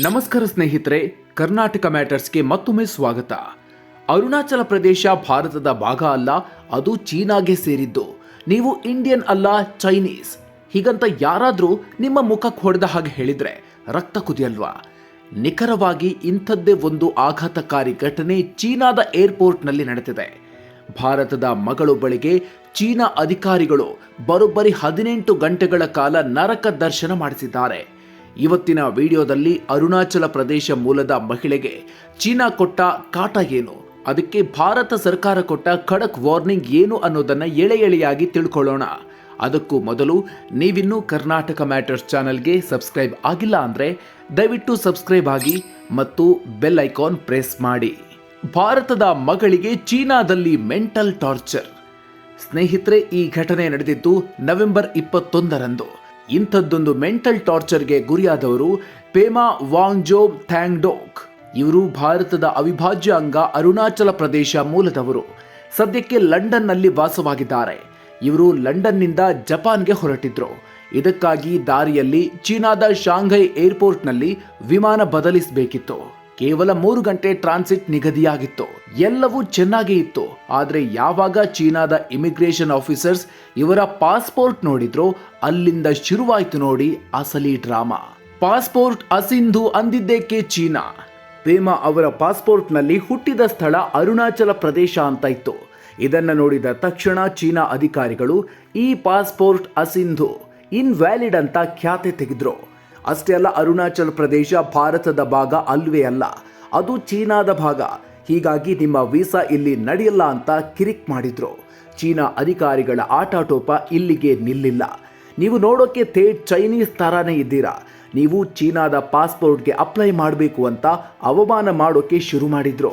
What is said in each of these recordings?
ನಮಸ್ಕಾರ ಸ್ನೇಹಿತರೆ, ಕರ್ನಾಟಕ ಮ್ಯಾಟರ್ಸ್ಗೆ ಮತ್ತೊಮ್ಮೆ ಸ್ವಾಗತ. ಅರುಣಾಚಲ ಪ್ರದೇಶ ಭಾರತದ ಭಾಗ ಅಲ್ಲ, ಅದು ಚೀನಾಗೆ ಸೇರಿದ್ದು. ನೀವು ಇಂಡಿಯನ್ ಅಲ್ಲ, ಚೈನೀಸ್. ಹೀಗಂತ ಯಾರಾದರೂ ನಿಮ್ಮ ಮುಖಕ್ಕೆ ಹೊಡೆದ ಹಾಗೆ ಹೇಳಿದರೆ ರಕ್ತ ಕುದಿಯಲ್ವಾ? ನಿಖರವಾಗಿ ಇಂಥದ್ದೇ ಒಂದು ಆಘಾತಕಾರಿ ಘಟನೆ ಚೀನಾದ ಏರ್ಪೋರ್ಟ್ನಲ್ಲಿ ನಡೆದಿದೆ. ಭಾರತದ ಮಗಳು ಬಳಿಗೆ ಚೀನಾ ಅಧಿಕಾರಿಗಳು ಬರೋಬ್ಬರಿ ಹದಿನೆಂಟು ಗಂಟೆಗಳ ಕಾಲ ನರಕ ದರ್ಶನ ಮಾಡಿಸಿದ್ದಾರೆ. ಇವತ್ತಿನ ವಿಡಿಯೋದಲ್ಲಿ ಅರುಣಾಚಲ ಪ್ರದೇಶ ಮೂಲದ ಮಹಿಳೆಗೆ ಚೀನಾ ಕೊಟ್ಟ ಕಾಟ ಏನು? ಅದಕ್ಕೆ ಭಾರತ ಸರ್ಕಾರ ಕೊಟ್ಟ ಖಡಕ್ ವಾರ್ನಿಂಗ್ ಏನು ಅನ್ನೋದನ್ನ ಎಳೆ ಎಳೆಯಾಗಿ ತಿಳ್ಕೊಳ್ಳೋಣ. ಅದಕ್ಕೂ ಮೊದಲು ನೀವಿನ್ನೂ ಕರ್ನಾಟಕ ಮ್ಯಾಟರ್ಸ್ ಚಾನಲ್ಗೆ ಸಬ್ಸ್ಕ್ರೈಬ್ ಆಗಿಲ್ಲ ಅಂದ್ರೆ ದಯವಿಟ್ಟು ಸಬ್ಸ್ಕ್ರೈಬ್ ಆಗಿ ಮತ್ತು ಬೆಲ್ ಐಕಾನ್ ಪ್ರೆಸ್ ಮಾಡಿ. ಭಾರತದ ಮಗಳಿಗೆ ಚೀನಾದಲ್ಲಿ ಮೆಂಟಲ್ ಟಾರ್ಚರ್. ಸ್ನೇಹಿತರೆ, ಈ ಘಟನೆ ನಡೆದಿದ್ದು ನವೆಂಬರ್ ಇಪ್ಪತ್ತೊಂದರಂದು. ಇಂಥದ್ದೊಂದು ಮೆಂಟಲ್ ಟಾರ್ಚರ್ಗೆ ಗುರಿಯಾದವರು ಪೇಮಾ ವಾಂಗ್ಜೋ ಥ್ಯಾಂಗ್ಡೋಕ್. ಇವರು ಭಾರತದ ಅವಿಭಾಜ್ಯ ಅಂಗ ಅರುಣಾಚಲ ಪ್ರದೇಶ ಮೂಲದವರು. ಸದ್ಯಕ್ಕೆ ಲಂಡನ್ನಲ್ಲಿ ವಾಸವಾಗಿದ್ದಾರೆ. ಇವರು ಲಂಡನ್ನಿಂದ ಜಪಾನ್ಗೆ ಹೊರಟಿದ್ರು. ಇದಕ್ಕಾಗಿ ದಾರಿಯಲ್ಲಿ ಚೀನಾದ ಶಾಂಘೈ ಏರ್ಪೋರ್ಟ್ನಲ್ಲಿ ವಿಮಾನ ಬದಲಿಸಬೇಕಿತ್ತು. ಕೇವಲ ಮೂರು ಗಂಟೆ ಟ್ರಾನ್ಸಿಟ್ ನಿಗದಿಯಾಗಿತ್ತು. ಎಲ್ಲವೂ ಚೆನ್ನಾಗಿ ಇತ್ತು. ಆದರೆ ಯಾವಾಗ ಚೀನಾದ ಇಮಿಗ್ರೇಷನ್ ಆಫೀಸರ್ಸ್ ಇವರ ಪಾಸ್ಪೋರ್ಟ್ ನೋಡಿದ್ರು, ಅಲ್ಲಿಂದ ಶುರುವಾಯ್ತು ನೋಡಿ ಅಸಲಿ ಡ್ರಾಮಾ ಪಾಸ್ಪೋರ್ಟ್ ಅಸಿಂಧು ಅಂದಿದ್ದೇಕೆ ಚೀನಾ? ಪ್ರೇಮ ಅವರ ಪಾಸ್ಪೋರ್ಟ್ನಲ್ಲಿ ಹುಟ್ಟಿದ ಸ್ಥಳ ಅರುಣಾಚಲ ಪ್ರದೇಶ ಅಂತ ಇತ್ತು. ಇದನ್ನು ನೋಡಿದ ತಕ್ಷಣ ಚೀನಾ ಅಧಿಕಾರಿಗಳು, ಈ ಪಾಸ್ಪೋರ್ಟ್ ಅಸಿಂಧು ಇನ್ವ್ಯಾಲಿಡ್ ಅಂತ ಖ್ಯಾತೆ ತೆಗೆದ್ರು. ಅಷ್ಟೇ ಅಲ್ಲ, ಅರುಣಾಚಲ್ ಪ್ರದೇಶ ಭಾರತದ ಭಾಗ ಅಲ್ವೇ ಅಲ್ಲ. ಅದು ಚೀನಾದ ಭಾಗ. ಹೀಗಾಗಿ ನಿಮ್ಮ ವೀಸಾ ಇಲ್ಲಿ ನಡೆಯಲ್ಲ ಅಂತ ಕಿರಿಕ್ ಮಾಡಿದ್ರು. ಚೀನಾ ಅಧಿಕಾರಿಗಳ ಆಟಾಟೋಪ ಇಲ್ಲಿಗೆ ನಿಲ್ಲಿಲ್ಲ. ನೀವು ನೋಡೋಕೆ ಥೇಟ್ ಚೈನೀಸ್ ಥರಾನೇ ಇದ್ದೀರಾ. ನೀವು ಚೀನಾದ ಪಾಸ್ಪೋರ್ಟ್ಗೆ ಅಪ್ಲೈ ಮಾಡಬೇಕು ಅಂತ ಅವಮಾನ ಮಾಡೋಕೆ ಶುರು ಮಾಡಿದ್ರು.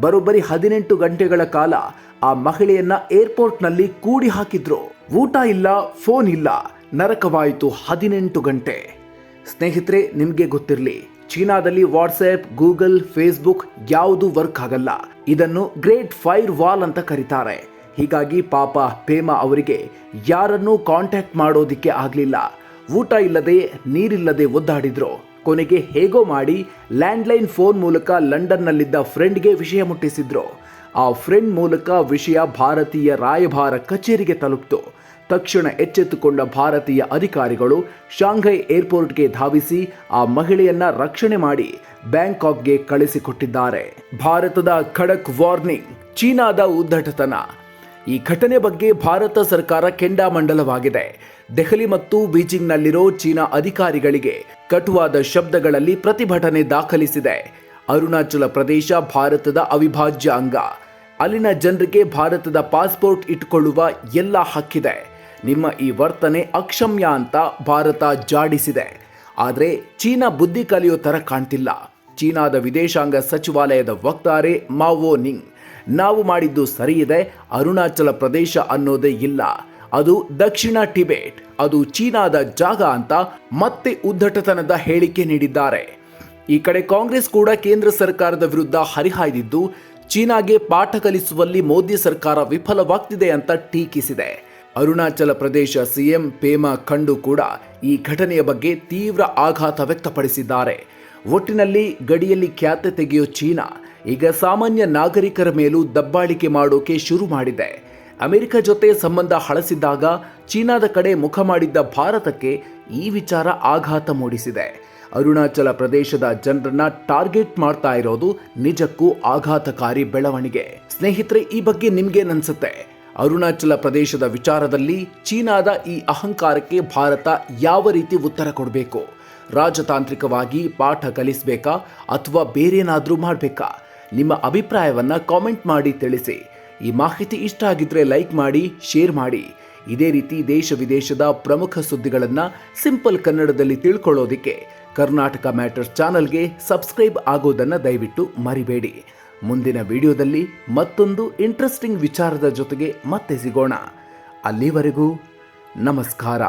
ಬರೋಬ್ಬರಿ ಹದಿನೆಂಟು ಗಂಟೆಗಳ ಕಾಲ ಆ ಮಹಿಳೆಯನ್ನ ಏರ್ಪೋರ್ಟ್ನಲ್ಲಿ ಕೂಡಿ ಹಾಕಿದ್ರು. ಊಟ ಇಲ್ಲ, ಫೋನ್ ಇಲ್ಲ. ನರಕವಾಯಿತು ಹದಿನೆಂಟು ಗಂಟೆ. ಸ್ನೇಹಿತರೆ, ನಿಮಗೆ ಗೊತ್ತಿರಲಿ, ಚೀನಾದಲ್ಲಿ ವಾಟ್ಸ್ಆಪ್ ಗೂಗಲ್ ಫೇಸ್ಬುಕ್ ಯಾವುದು ವರ್ಕ್ ಆಗಲ್ಲ. ಇದನ್ನು ಗ್ರೇಟ್ ಫೈರ್ ವಾಲ್ ಅಂತ ಕರೀತಾರೆ. ಹೀಗಾಗಿ ಪಾಪ ಪೇಮಾ ಅವರಿಗೆ ಯಾರನ್ನೂ ಕಾಂಟ್ಯಾಕ್ಟ್ ಮಾಡೋದಿಕ್ಕೆ ಆಗಲಿಲ್ಲ. ಊಟ ಇಲ್ಲದೆ, ನೀರಿಲ್ಲದೆ ಒದ್ದಾಡಿದ್ರು. ಕೊನೆಗೆ ಹೇಗೋ ಮಾಡಿ ಲ್ಯಾಂಡ್ಲೈನ್ ಫೋನ್ ಮೂಲಕ ಲಂಡನ್ನಲ್ಲಿದ್ದ ಫ್ರೆಂಡ್ಗೆ ವಿಷಯ ಮುಟ್ಟಿಸಿದ್ರು. ಆ ಫ್ರೆಂಡ್ ಮೂಲಕ ವಿಷಯ ಭಾರತೀಯ ರಾಯಭಾರ ಕಚೇರಿಗೆ ತಲುಪಿತು. ತಕ್ಷಣ ಎಚ್ಚೆತ್ತುಕೊಂಡ ಭಾರತೀಯ ಅಧಿಕಾರಿಗಳು ಶಾಂಘೈ ಏರ್ಪೋರ್ಟ್ಗೆ ಧಾವಿಸಿ ಆ ಮಹಿಳೆಯನ್ನ ರಕ್ಷಣೆ ಮಾಡಿ ಬ್ಯಾಂಕಾಕ್ಗೆ ಕಳಿಸಿಕೊಟ್ಟಿದ್ದಾರೆ. ಭಾರತದ ಖಡಕ್ ವಾರ್ನಿಂಗ್, ಚೀನಾದ ಉದ್ದಟತನ ಈ ಘಟನೆ ಬಗ್ಗೆ ಭಾರತ ಸರ್ಕಾರ ಕೆಂಡಾಮಂಡಲವಾಗಿದೆ. ದೆಹಲಿ ಮತ್ತು ಬೀಜಿಂಗ್ನಲ್ಲಿರೋ ಚೀನಾ ಅಧಿಕಾರಿಗಳಿಗೆ ಕಟುವಾದ ಶಬ್ದಗಳಲ್ಲಿ ಪ್ರತಿಭಟನೆ ದಾಖಲಿಸಿದೆ. ಅರುಣಾಚಲ ಪ್ರದೇಶ ಭಾರತದ ಅವಿಭಾಜ್ಯ ಅಂಗ. ಅಲ್ಲಿನ ಜನರಿಗೆ ಭಾರತದ ಪಾಸ್ಪೋರ್ಟ್ ಇಟ್ಟುಕೊಳ್ಳುವ ಎಲ್ಲ ಹಕ್ಕಿದೆ. ನಿಮ್ಮ ಈ ವರ್ತನೆ ಅಕ್ಷಮ್ಯ ಅಂತ ಭಾರತ ಜಾಡಿಸಿದೆ. ಆದರೆ ಚೀನಾ ಬುದ್ಧಿ ಕಲಿಯೋ ಥರ ಕಾಣ್ತಿಲ್ಲ. ಚೀನಾದ ವಿದೇಶಾಂಗ ಸಚಿವಾಲಯದ ವಕ್ತಾರೆ ಮಾವೋ ನಿಂಗ್. ನಾವು ಮಾಡಿದ್ದು ಸರಿಯಿದೆ ಅರುಣಾಚಲ ಪ್ರದೇಶ ಅನ್ನೋದೇ ಇಲ್ಲ. ಅದು ದಕ್ಷಿಣ ಟಿಬೇಟ್, ಅದು ಚೀನಾದ ಜಾಗ ಅಂತ ಮತ್ತೆ ಉದ್ದಟತನದ ಹೇಳಿಕೆ ನೀಡಿದ್ದಾರೆ. ಈ ಕಡೆ ಕಾಂಗ್ರೆಸ್ ಕೂಡ ಕೇಂದ್ರ ಸರ್ಕಾರದ ವಿರುದ್ಧ ಹರಿಹಾಯ್ದಿದ್ದು, ಚೀನಾಗೆ ಪಾಠ ಕಲಿಸುವಲ್ಲಿ ಮೋದಿ ಸರ್ಕಾರ ವಿಫಲವಾಗ್ತಿದೆ ಅಂತ ಟೀಕಿಸಿದೆ. ಅರುಣಾಚಲ ಪ್ರದೇಶ ಸಿಎಂ ಪೇಮಾ ಖಂಡು ಕೂಡ ಈ ಘಟನೆಯ ಬಗ್ಗೆ ತೀವ್ರ ಆಘಾತ ವ್ಯಕ್ತಪಡಿಸಿದ್ದಾರೆ. ಒಟ್ಟಿನಲ್ಲಿ ಗಡಿಯಲ್ಲಿ ಖ್ಯಾತೆ ತೆಗೆಯೋ ಚೀನಾ ಈಗ ಸಾಮಾನ್ಯ ನಾಗರಿಕರ ಮೇಲೂ ದಬ್ಬಾಳಿಕೆ ಮಾಡೋಕೆ ಶುರು ಮಾಡಿದೆ. ಅಮೆರಿಕ ಜೊತೆ ಸಂಬಂಧ ಹಳಸಿದ್ದಾಗ ಚೀನಾದ ಕಡೆ ಮುಖ ಮಾಡಿದ್ದ ಭಾರತಕ್ಕೆ ಈ ವಿಚಾರ ಆಘಾತ ಮೂಡಿಸಿದೆ. ಅರುಣಾಚಲ ಪ್ರದೇಶದ ಜನರನ್ನ ಟಾರ್ಗೆಟ್ ಮಾಡ್ತಾ ಇರೋದು ನಿಜಕ್ಕೂ ಆಘಾತಕಾರಿ ಬೆಳವಣಿಗೆ. ಸ್ನೇಹಿತರೆ, ಈ ಬಗ್ಗೆ ನಿಮ್ಗೇನನ್ಸುತ್ತೆ ಅರುಣಾಚಲ ಪ್ರದೇಶದ ವಿಚಾರದಲ್ಲಿ ಚೀನಾದ ಈ ಅಹಂಕಾರಕ್ಕೆ ಭಾರತ ಯಾವ ರೀತಿ ಉತ್ತರ ಕೊಡಬೇಕು? ರಾಜತಾಂತ್ರಿಕವಾಗಿ ಪಾಠ ಕಲಿಸಬೇಕಾ ಅಥವಾ ಬೇರೇನಾದರೂ ಮಾಡಬೇಕಾ? ನಿಮ್ಮ ಅಭಿಪ್ರಾಯವನ್ನು ಕಾಮೆಂಟ್ ಮಾಡಿ ತಿಳಿಸಿ. ಈ ಮಾಹಿತಿ ಇಷ್ಟ ಆಗಿದ್ರೆ ಲೈಕ್ ಮಾಡಿ, ಶೇರ್ ಮಾಡಿ. ಇದೇ ರೀತಿ ದೇಶ ವಿದೇಶದ ಪ್ರಮುಖ ಸುದ್ದಿಗಳನ್ನು ಸಿಂಪಲ್ ಕನ್ನಡದಲ್ಲಿ ತಿಳ್ಕೊಳ್ಳೋದಿಕ್ಕೆ ಕರ್ನಾಟಕ ಮ್ಯಾಟರ್ಸ್ ಚಾನಲ್ಗೆ ಸಬ್ಸ್ಕ್ರೈಬ್ ಆಗೋದನ್ನು ದಯವಿಟ್ಟು ಮರಿಬೇಡಿ. ಮುಂದಿನ ವಿಡಿಯೋದಲ್ಲಿ ಮತ್ತೊಂದು ಇಂಟ್ರೆಸ್ಟಿಂಗ್ ವಿಚಾರದ ಜೊತೆಗೆ ಮತ್ತೆ ಸಿಗೋಣ. ಅಲ್ಲಿವರೆಗೂ ನಮಸ್ಕಾರ.